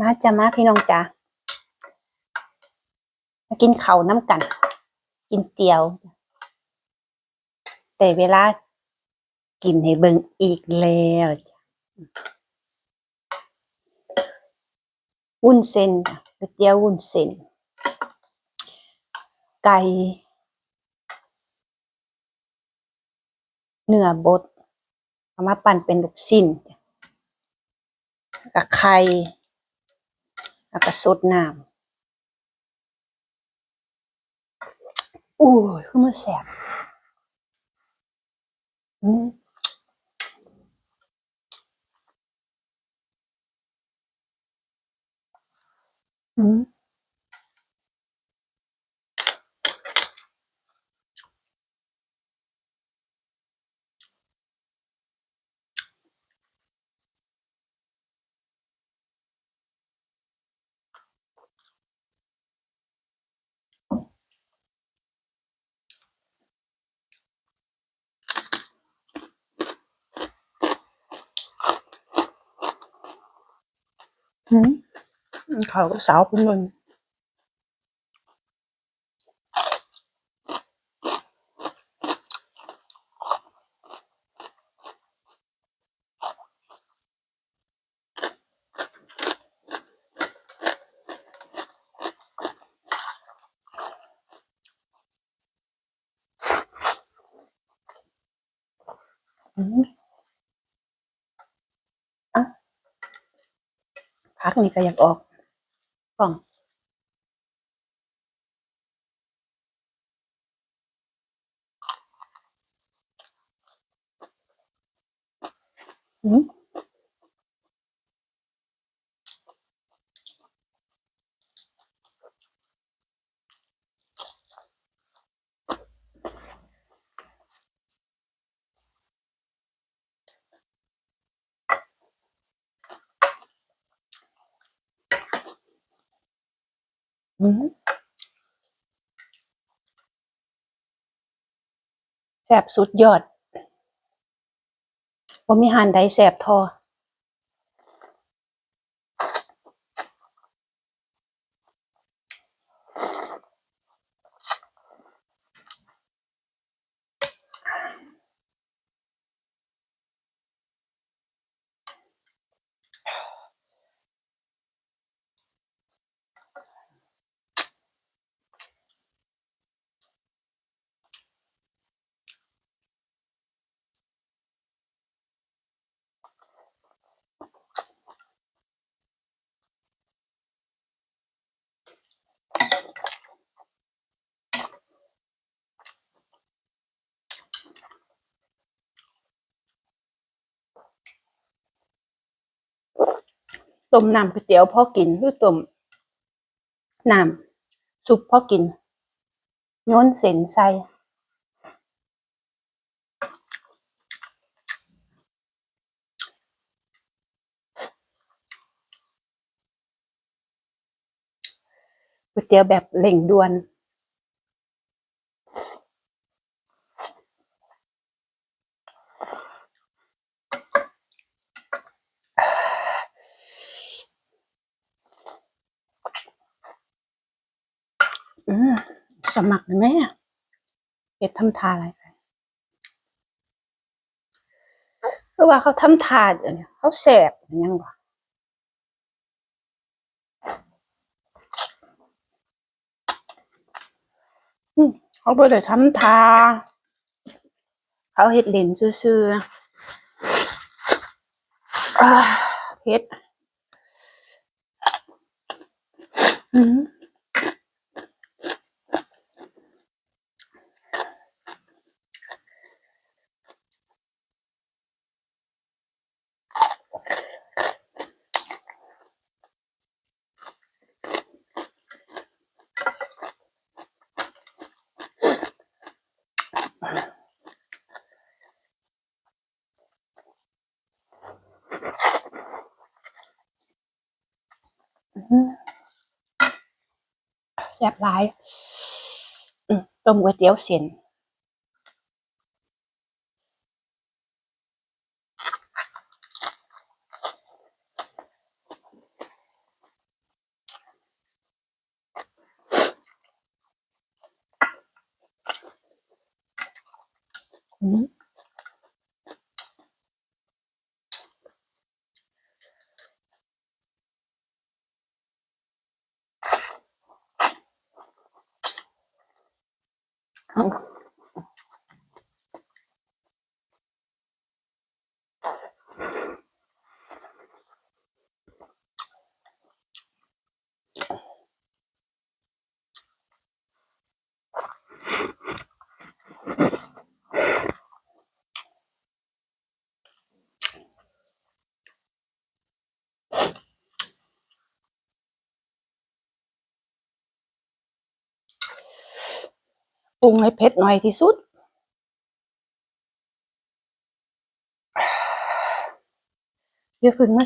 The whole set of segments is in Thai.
มาจ้ะมาพี่น้องจ้ะมากินเขาน้ำกัน กินเตี๋ยว แต่เวลากินให้เบิ่งอีกแล้วจ้ะวุ้นเส้นก๋วยเตี๋ยววุ้นเส้นไก่เนื้อบดเอามาปั่นเป็นลูกชิ้นกับไข่ แล้วก็สดน้ำอู้ยคือมันแสบอืมอืม อืมเขาก็สาวเป็นนนอืมอะ พักนี่ก็อยากออกกล่อง แสบสุดยอดว่ามีหานใดแสบทอ ต้มน้ำก๋วยเตี๋ยวพอกินหรือต้มน้ำซุปพอกินโย้นเส้นใส่ก๋วยเตี๋ยวแบบเล่งด่วน อืมสมัครได้ไหมอะเฮ็ด ทำทาอะไรไปเพราะว่าเขาทำทาเดี๋ยวนี้เขาแสบอหยังวะอืมเขาบ่ได้ทำทา เขาเฮ็ดเล่นซื่อๆเฮ็ด อืม แซ่บหลายต้มก๋วยเตี๋ยวเส้น Oh. ปรุงให้เผ็ดหน่อยที่สุด เดี๋ยวพึ่งมา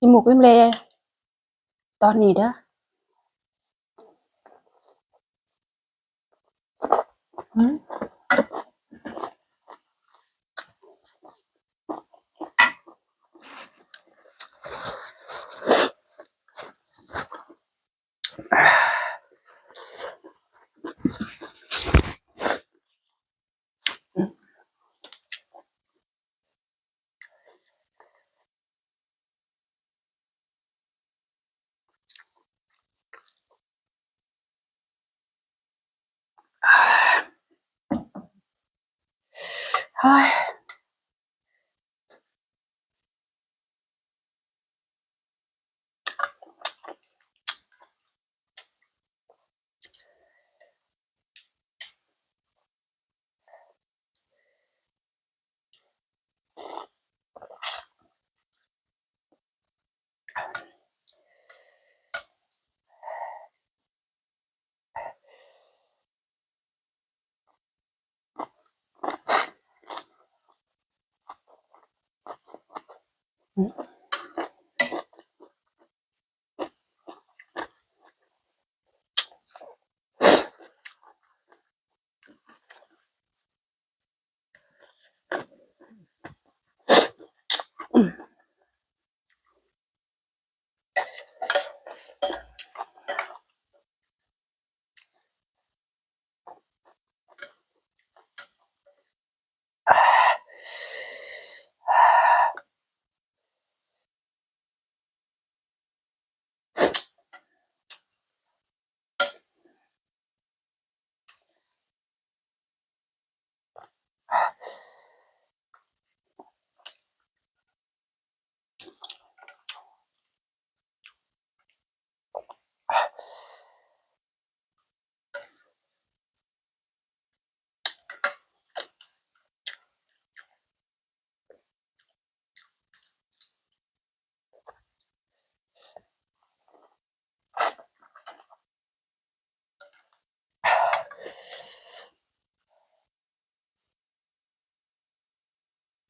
จมูกลิ้มเลตอนนี้เด้ออืม เ Mm-hmm.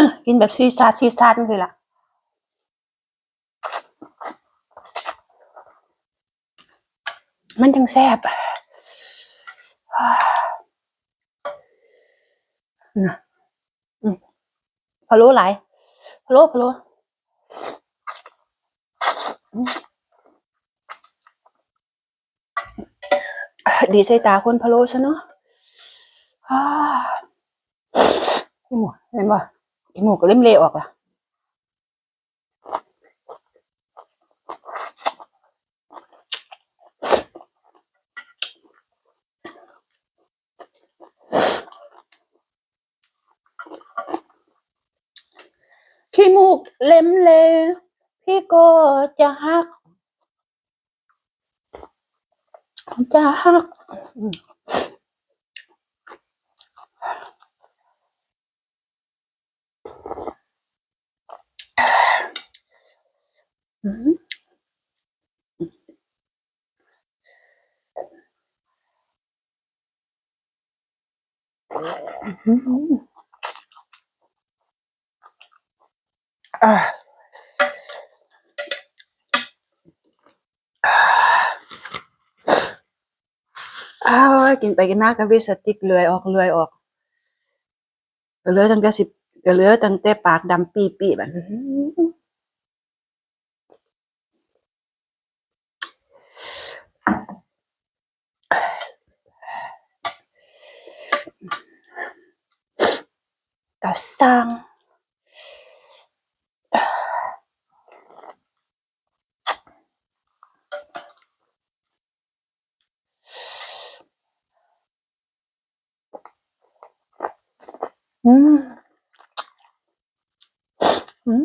ออกินแบบซีซาซีซาดนี่เลยล่ะมันจังแซ่บนะพะโล้หลายพะโล้พะโล้ดีใส่ตาคนพะโล้ซะเนาะอ่าหมูเห็นป่ะ หมูก็เล่มเละออกล่ะขี้มูกเล็มเลพี่ก็จะหัก จะหัก อืมอืมอืมอ้าวกินไปกินมากกับวิสติกเลือยออกเลือยออกเหลือตั้งแต่สิบเหลือตั้งแต่ปากดำปีปีแบบ อื้อหือาซังอืมอืม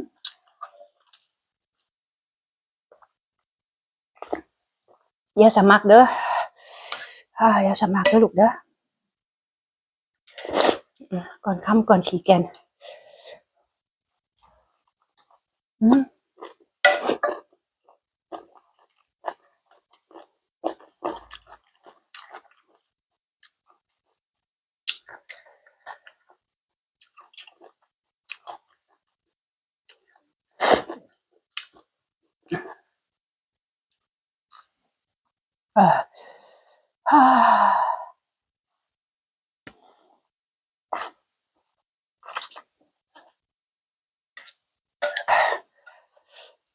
อย่าส ก่อนค่ำก่อนขี่แกนอืมอ่าฮ่าอืมอืม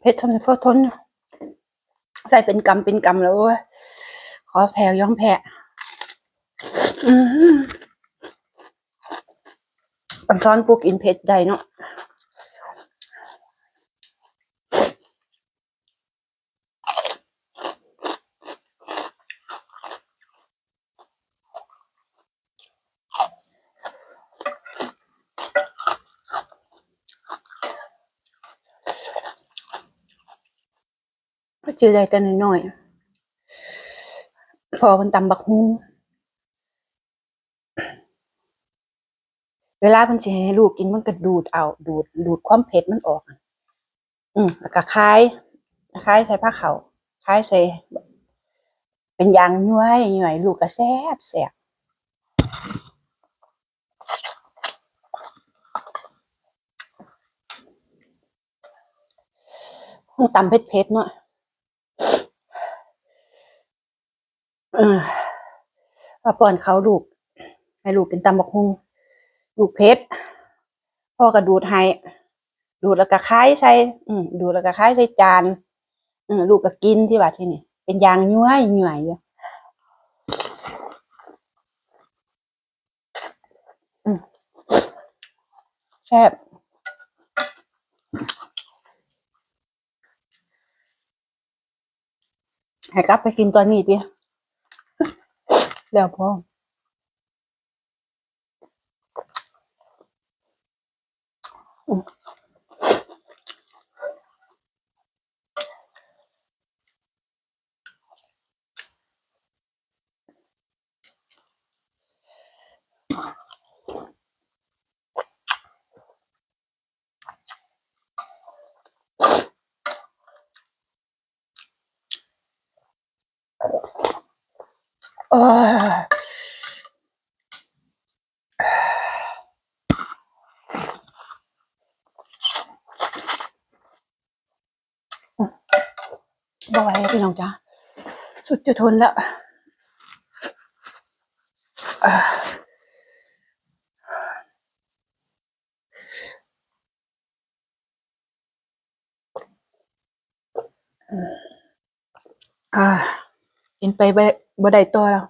เพชรทำให้พ่อทนใส่เป็นกำเป็นกำแล้วเว้ยขอแพ้ย่องแพ้อืมอันซ้อนปลูกอินเพชรได้เนาะ จือได้แต่น้อยๆพอมันตำบักฮุงเวลามันสิให้ลูกกินมันก็ดูดเอาดูด ดูดความเผ็ดมันออก อืมแล้วก็คายคายใส่ผ้าเขาวคายใส่เป็นยางย้วยหน่วยลูกก็แซ่บแซ่บมันตำเผ็ดๆเนาะ เออว่าป้อนเขาลูก ให้ลูกกินตำบักฮุงลูกเพชรพ่อก็ดูดให้ดูดแล้วก็คายใส่อืมดูดแล้วก็คายใส่จานอืมลูกก็กินที่ว่าที่นี่ เป็นยางย้วยหน่วยอยู่แซ่บให้กลับไปกินตอนนี้ดิ เดี๋ยวพ่ออืมโอ้ยบ่ไหวแล้วพี่น้องจ้าสุดจะทนแล้วอ่า อินไปบ่ได้ตัวแล้ว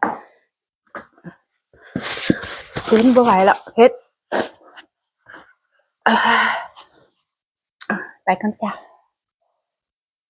ฟื้นบ่ไหวแล้วเฮ็ดไปกันจ้า